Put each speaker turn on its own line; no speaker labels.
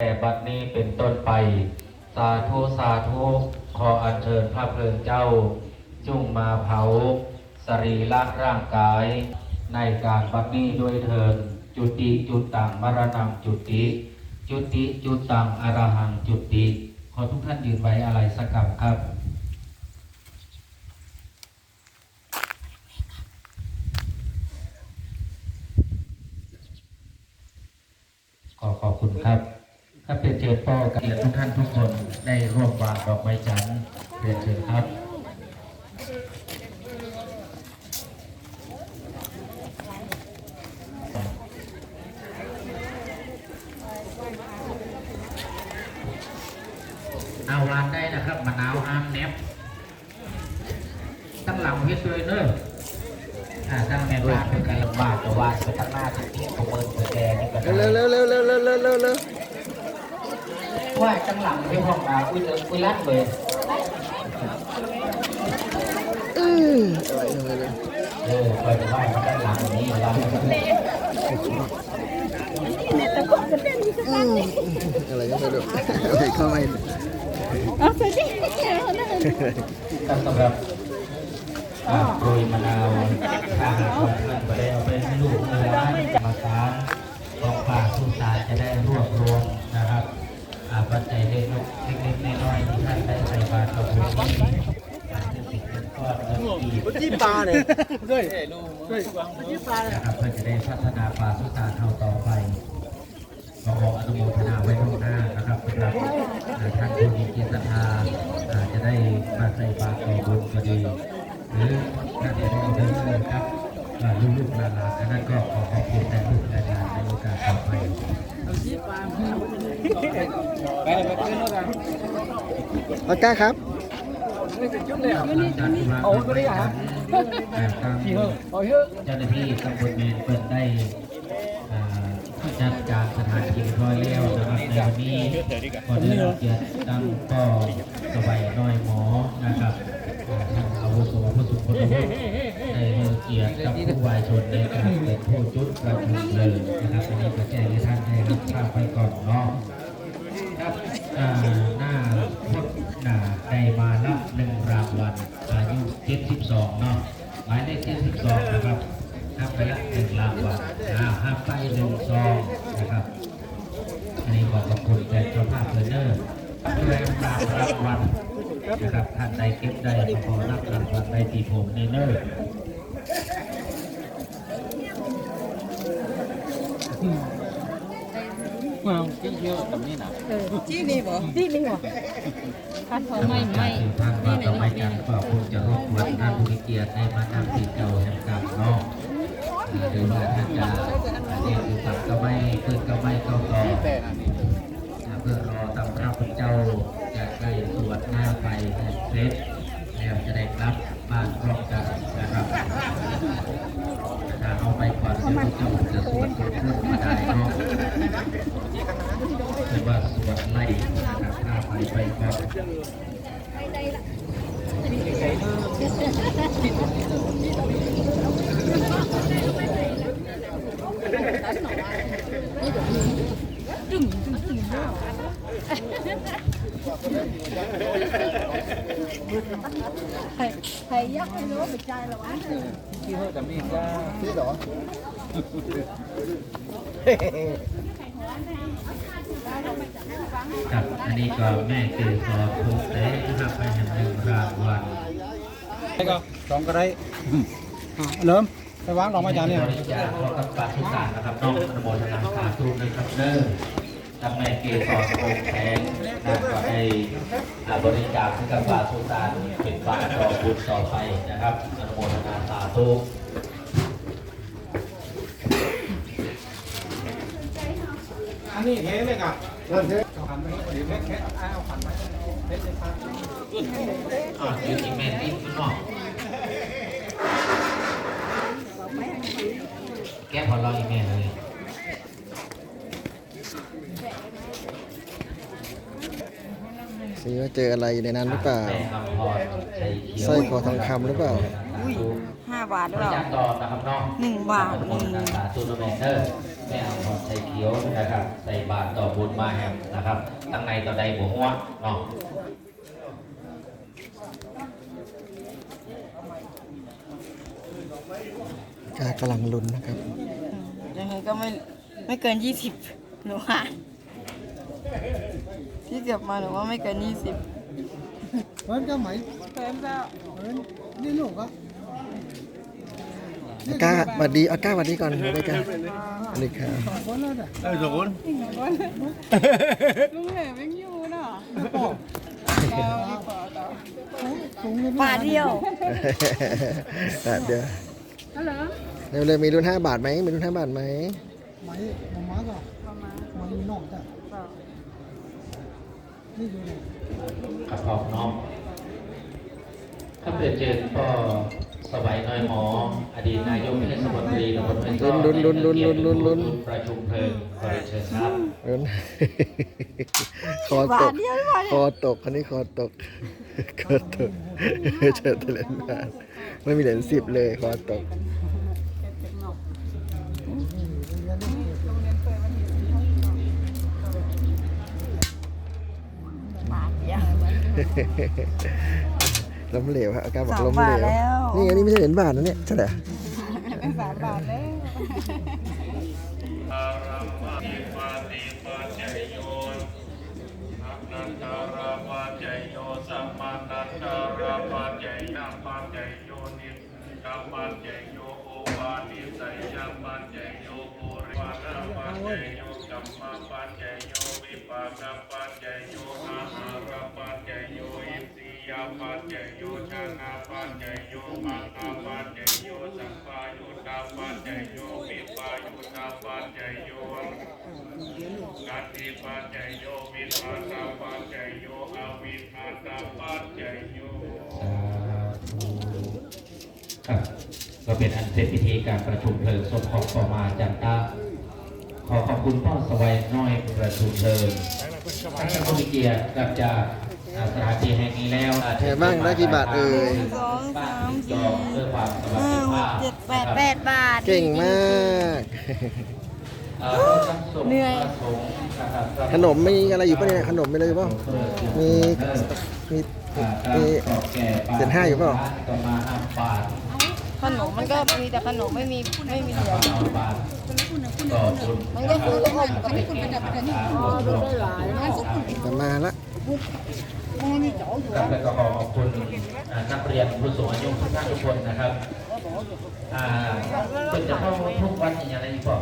แต่บัดนี้เป็นต้นไป สาธุ สาธุ ขออัญเชิญพระเพลิงเจ้า จุงมาเผา สรีระร่างกาย ในการบัดนี้ด้วยเถินจุติจุตังมรณงจุติ จุติจุตังอรหังจุติ ขอทุกท่านยืนไว้อะไรสักคำครับ ขอขอบคุณครับ ถ้าเป็นเชิญพ่อกับเรียนทุกท่านทุกคนได้ร่วมวางดอกไม้จันทร์เรียนเชิญครับเอาวานได้นะครับมะนาวห้ามแนบตั้งหลังเฮ็ดด้วยเนอะอ่าตั้งแม่บ้านเป็นการลำบากแต่ว่าไปตั้งหน้าที่ที่ประเมินตัวแดงนี่ก็ได้
เร็วเร็วเร็วเร็วเร็วเร็ว วเร็ว
ว่าจังหลังที่ห้องมาอุ้ยเอออุ้ยรัดเลย
อืออะไรอะไรเลย
เออเปิดไว้มาด้านหลังนี้เรา
อืมอะไรก็ไม่รู้อะไรเข้าไม่
เอาไปดิเอาได้
ก็สำหรับอ่าโรยมะนาวถ้าหากว่าท่านไปได้เอาไปให้ลูกให้ร้านกรรมการของป่าสุสานจะได้รวบรวมนะครับอ่าปัจจัยเล็กๆเล็กๆน้อยๆที่ท่านได้ใส่บาตรกับผมนี้อาจจะติดเป็นก้อนเงินอี ก
ที่ปลาเนี่ยด้วย
นะครับเพื่อจะได้พัฒนาป่าสุสานเท่าต่อไปขออนุโมทนาไว้ล่วงหน้านะครับสำหรับอ่าท่านผู้มีจิตศรัทธาอ่าจะได้มาใส่บาตรต่อบุญก็ดีหรือท่านจะได้เดินเลยครับอ่าลูกๆหลานๆอันนั้นก็ขอขอบคุณแต่ลูกและหลานในโอกาสต่อไป
ปากกาครับ
เอาไปได้ยังพี่เฮ้เจ้าหน้าที่ตำบลเมนเปิดได้จัดการสถานที่ร้อยแล้วนะครับในวันนี้ขอได้รับเกียรติตั้งก็สบายน้อยหมอนะครับท่านอาวุโสผู้สุขคนวุฒิได้ให้เกียรติกับผู้วายชนในการเป็นผู้จุดประชุมเลยนะครับอันนี้ก็แจ้งให้ท่านได้รับทราบไปก่อนเนาะ ขอขอบคุณแทนเจ้าภาพเพลเนอร์แรงรางรางวัลนะครับท่านใดเก็บได้ก็ขอรับรางวัลได้ที่ผมเนเนอร์
ที่นี่บ่ที่นี่บ่พัดเขาไม่ไม่
ทางว่าต่อไปกันก็คงจะรบกวนท่านผู้มีเกียรติในมาทำติดเก่าแห่งกรรมเนาะหรือว่าท่านจะเรียกหรือตัดก็ไม่เพื่อนก็ไม่ก็ต่อเพื่อรอตำรับพระเจ้าจะได้สวดหน้าไปเส ร็จ แล้วจะได้กลับบ้านพร้อมกันนะครับถ้าเอาไปก่อนเดี๋ยวเจ้าจะสวดสวดขึ้นมาได้เนาะหรือว่าสวดไล่นะครับถ้าไปไปก่อน
ใครใครยักให้รู้ไปใจหรอวะ
ที่หรอ
ครับอันนี้ก็แม่คือสอบถูกแต่นะครับไปแห่งหนึ่งรางวัล
ก็สองก็ได้เริ่มไปวางดอกไม้จันทร์เนี่ย
บริจาคพร้อมกับปาสุสานนะครับน้องอนุโมทนาสาธุในครับเด้อ ทำแม่เกสรโองแข็งนะก็ได้บริจาคให้กับปาสุสานเป็นฝาต่อบุญต่อไปนะครับอนุโมทนาสาธุ
อันนี้เทเลยกับเริ่มเทขันไปนี่พอดีเทเทเอาขันไปเทเทขัน
อ่าอยู่ที่แม่ที่คุณน้องแก้พอราอีกแม่เลย
สิว่าเจออะไรอยู่ในนั้นหรือเปล่า
แม่คำพรใจเขียว
สร้อยคอทองคำหรือเปล่า
ห้าบาทห
บ
รือเป
ริ
ล่า
จาคต่อนะครับน้อง
หนึ่งบาท
อนุโมทนาสาธุนะแม่เด้อแม่เอาหอดใส่เขียวนะครับ ใส่บาตรต่อบุญมาแฮมนะครับตั้งในต่อใดบัวหัวเนาะ
กากำลังลุ้นนะครับ
ยังไงก็ไม่ไม่เกินยี่สิบหนูว่าที่ เก็บมาหนูว่าไม่เกินยี่สิบ
Vẫn cái máy
เกินแล้ว
Vẫn đi lục á
อาก้าสวัสดีอาก้าสวัสดีก่อนสวัสดีกันสวัสดีครับ
Vẫn lên này
ลุงเหมยังอยู่เนาะ
Súng lên
บาทเดียว
บาทเดียวเร็วเลยมีรุ่นห้าบาทไหมมีรุ่นห้าบาทไหม
Máy Mà má rồi Máy nọ ta Đi rồi này
กั บขอบน้อมถ้าเกิดเจอก็สบายน้อยหมอ อดีตนายกเทศมนตรีตำบลเมือง
ลุ้นลุ้นลุ้นลุ้นลุ้นลุ้น
ประชุมเพลิงขอเรียนเชิญครับ
รุ่นคอตกคอตกคนนี้คอตกคอตกเจอแต่เหรียญบาทไม่มีเหรียญสิบเลยคอตก
บาทเดียว
ล้มเหลวฮะอาก้าบอก
สอง
ล้มเหล
บาท
ว
แล้ว
นี่อันนี้ไม่ใช่เหรียญบาทนะเนี่ยใช่ไหม
เป็นสามบาทแล้ว
นันตาราปัจจยโยสัมมานันตาราปัจจยนาปัจจยโยนิสัมปัจจยโยโอวานิสัยยังปัจจยโยปุริวานาปัจจยโยกัมมาปัจจยโยวิปาก ปัจจยโยอาหารปัจจยโยอินทรียปัจจยโยชนะปัจจยโยมังคาปัจจยโยสัมปายุตตาปัจจยโยวิปายุตตาปัจจยโยกัตติปัจจยโยวิปัสสะปัจจยโยอวิปัสสะปัจจยโย
ครับก็เป็นอันเสร็จพิธีการประชุมเพลิงศพของต่อมาจันตาขอขอบคุณพ่อสวัยน้อยประชุมเพลิง ท่านผู้มีเกียรติกลับจากอ่าสถานที่แห่งนี้แล้ว
ไงบ้างได้กี่บาทเอ่ย
สองสามสี่
ยอมด้วยความสวัส
ห้า
ดิ
ห
ภากพ
เจ็ดแปดแปดบาท
เก่งมาก
เอ่อทั้งสงฆ์
เหนื่อย
พระสงฆ์นะครับ
ขนมมีอะไรอยู่ป่ะเนี่ยขนมมีอะไรอยู่ป่ะมีมี
อ่า
มี
ขอบแก่ป
เศษห้าอยู่เปล่
ขนมมันก็มีแต่ขนมไม่มีไม่มีเหลือ
ห้าบาทต่อ
มันก็คือขนมกับไม่คุณเป็นแบบนี้อ๋อได้หลายนะ
แต่มาละ
ครับแล้วก็ขอขอบคุณนักเรียนผู้สูงอายุทุกท่านทุกคนนะครับอ่าเป็นจะเข้าทุกวันอย่างไรอีกเปล่า